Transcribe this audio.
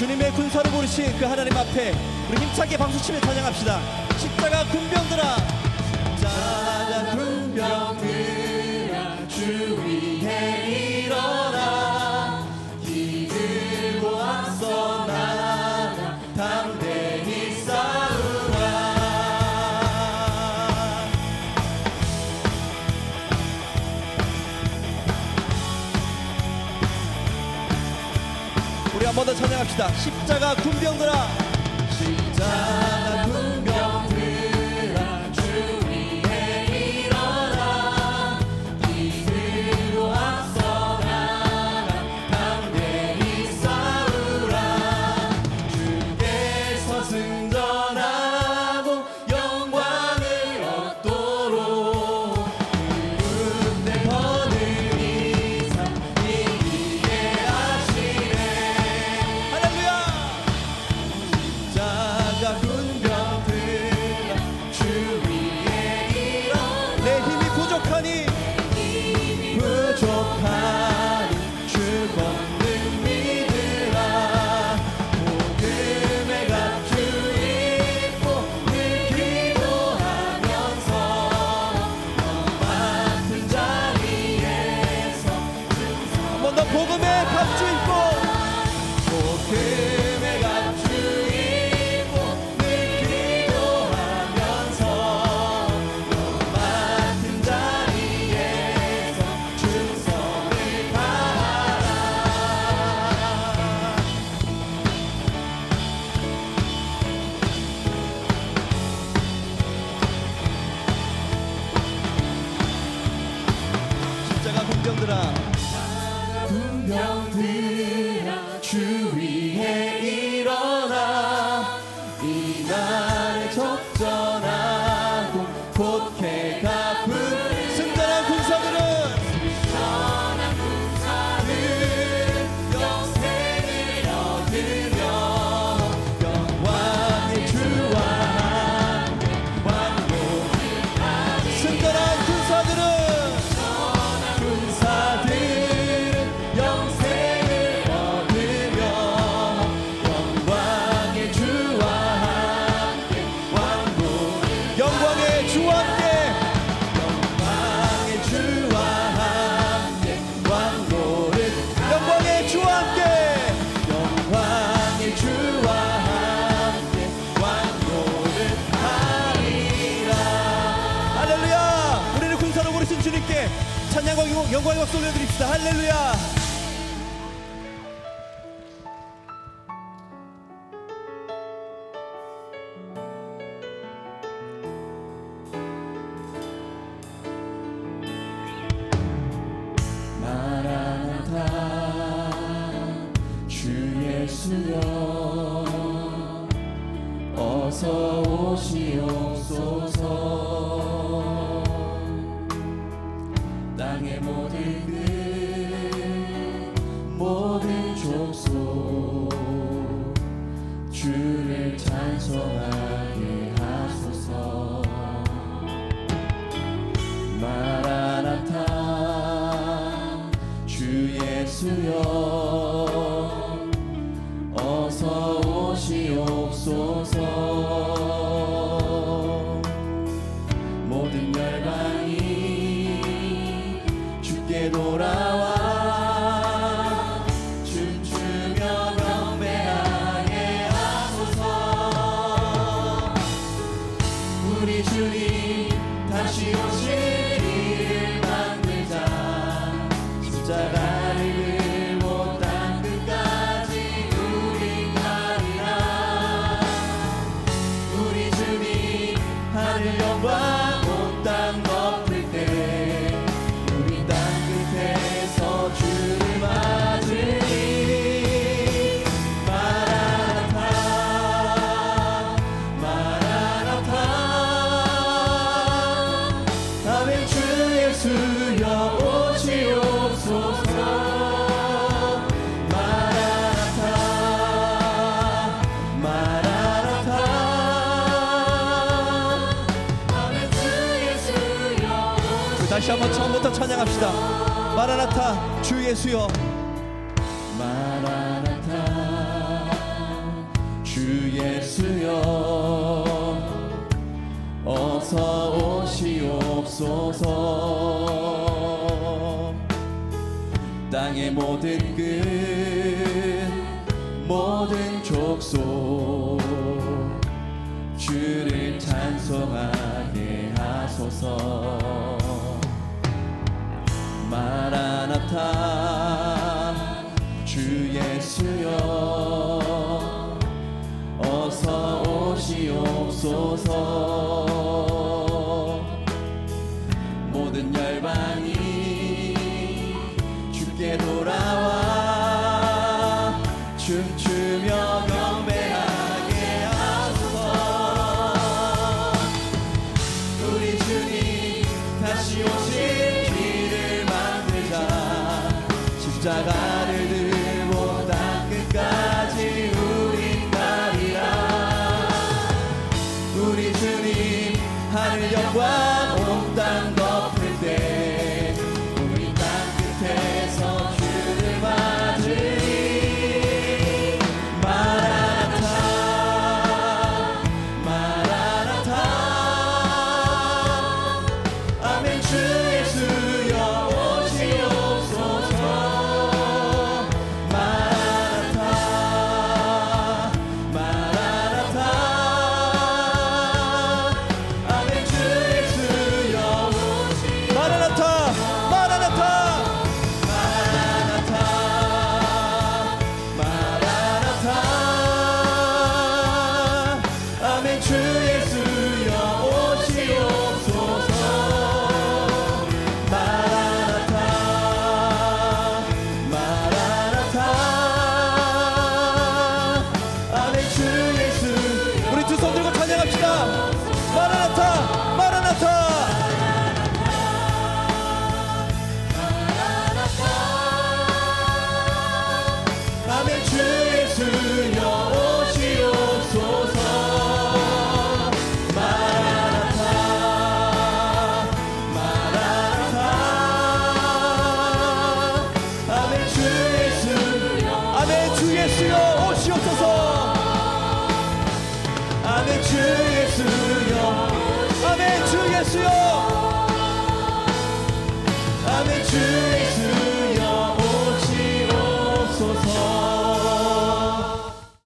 주님의 군사를 부르신 그 하나님 앞에 우리 힘차게 박수치며 찬양합시다. 십자가 군병들아 한 번 더 찬양합시다. 십자가 군병들아. 십자가 on. 주와 함께. 영광의 주와 함께 왕노를 영광의 주와 함께. 영광의 주와 함께 왕노를 하리라. 할렐루야. 우리를 군사로 부르신 주님께 찬양과 영광의 박수 올려드립시다. 할렐루야. 오시옵소서? 땅의 모든 그 모든 족속 주를 찬송하게 하소서. 마라나타 주 예수여. 也要。 다시 한번 처음부터 찬양합시다. 마라나타 주 예수여. 마라나타 주 예수여. 어서 오시옵소서. 땅의 모든 끝 모든 족속 주를 찬송하게 하소서. 주시옵소서. 주 예수여. 아멘 주 예수여.